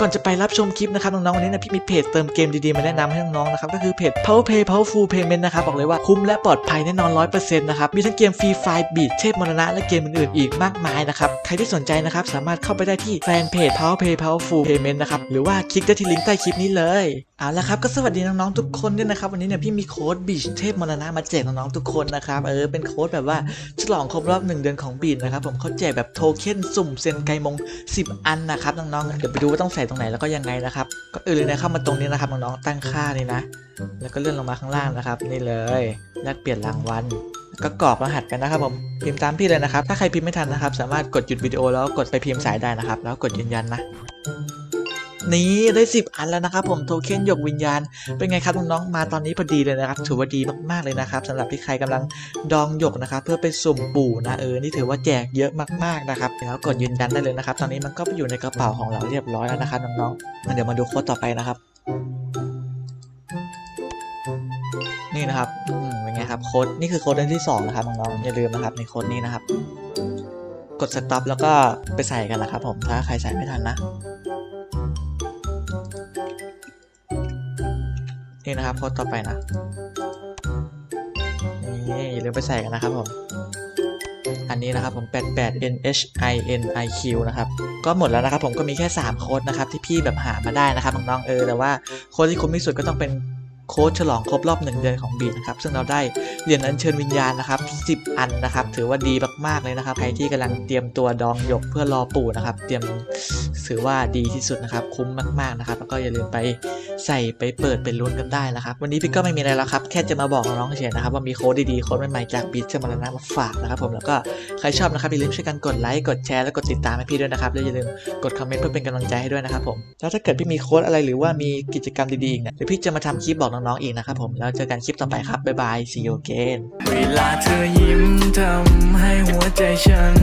ก่อนจะไปรับชมคลิปนะครับน้องๆวันนี้นะพี่มีเพจเติมเกมดีๆมาแนะนำให้น้องๆนะครับก็คือเพจ Power Pay Powerful Payment นะครับบอกเลยว่าคุ้มและปลอดภัยแน่นอน 100%นะครับมีทั้งเกมฟรีไฟล์บีทเทพมรณะและเกมอื่นๆอีกมากมายนะครับใครที่สนใจนะครับสามารถเข้าไปได้ที่แฟนเพจ Power Pay Powerful Payment นะครับหรือว่าคลิกได้ที่ลิงก์ใต้คลิปนี้เลยเอาละครับก็สวัสดีน้องๆทุกคนด้วยนะครับวันนี้เนี่ยพี่มีโค้ดบีชเทพมรณะมาแจกน้องๆทุกคนนะครับเออเป็นโค้ดแบบว่าฉลองครบรอบหนึ่งเดือนของบีชนะครับผมเขาแจกแบบโทเค็นสุ่มเซนไกมง 10 อันนะครับน้องๆเดี๋ยวไปดูว่าต้องใส่ตรงไหนแล้วก็ยังไงนะครับก็อื่นเลยนะเข้ามาตรงนี้นะครับน้องๆตั้งค่านี่นะ แล้วก็เลื่อนลงมาข้างล่างนะครับ นี่เลยแลกเปลี่ยนรางวัลก็กรอกรหัสกันนะครับผมพิมพ์ตามพี่เลยนะครับ ถ้าใครพิมพ์ไม่ทันนะครับ สามารถกดหยุดวิดีโอแล้วกดไปพิมพ์สายได้นะครับ แล้วกดยืนยันนะ นี่ได้ 10 อันแล้วนะครับผมโทเค็นหยกวิญญาณ เป็นไงครับน้องๆมาตอนนี้พอดีเลยนะครับ ถือว่าดีมากๆเลยนะครับสำหรับที่ใครกำลังดองหยกนะครับเพื่อไปสุ่มปู่นะเออนี่ถือว่าแจกเยอะมากๆนะครับแล้วกดยืนยันได้เลยนะครับ ตอนนี้มันก็ไปอยู่ในกระเป๋าของเราเรียบร้อยแล้วนะครับน้องๆเดี๋ยวมาดูโค้ดต่อไปนะครับนี่นะครับเป็นไงครับโค้ดนี่คือโค้ดเดือนที่สองนะครับน้องๆอย่าลืมนะครับในโค้ดนี้นะครับ กดสต็อปแล้วก็ไปใส่กันนะครับผมถ้าใครใส่ไม่ทันนะ นี่นะครับโค้ดต่อไปนะนี่อย่าลืมไปใส่กันนะครับผมอันนี้นะครับผม 88 NHINIQ นะครับ ก็หมดแล้วนะครับผมก็มีแค่ 3 โค้ดนะครับที่พี่แบบหามาได้นะครับน้องๆเออแต่ว่าโค้ดที่คุ้มที่สุดก็ต้องเป็น โค้ดฉลองครบรอบ1เดือนของบีนะครับซึ่งเราได้เหรียญอัญเชิญวิญญาณนะครับ10 อันนะครับ ถือว่าดีมากๆเลยนะครับใครที่กำลังเตรียมตัวดองหยกเพื่อรอปู่นะครับ เตรียมถือว่าดีที่สุดนะครับ คุ้มมากๆนะครับ แล้วก็อย่าลืมไปใส่ไปเปิดเป็นลุ้นกันได้นะครับ วันนี้พี่ก็ไม่มีอะไรแล้วครับ แค่จะมาบอกน้องเฉยนะครับ ว่ามีโค้ดดีๆโค้ดใหม่ๆจากบิทจะมาแล้วนะมาฝากนะครับ ผมแล้วก็ใครชอบนะครับอย่าลืมช่วยกันกดไลค์กดแชร์และกดติดตามให้พี่ด้วยนะครับแล้วอย่าลืมกดคอมเมนต์เพื่อเป็นกำลังใจให้ด้วยนะครับผมแล้วถ้าเกิดพี่มีโค้ดอะไรหรือว่ามีกิจกรรมดีๆเนี่ยเดี๋ยวพี่จะมาทำคลิปบอกน้องๆอีกนะครับผมแล้วเจอกันคลิปต่อไปครับ บ๊ายบาย see you again เวลาเธอยิ้มทำให้หัวใจฉัน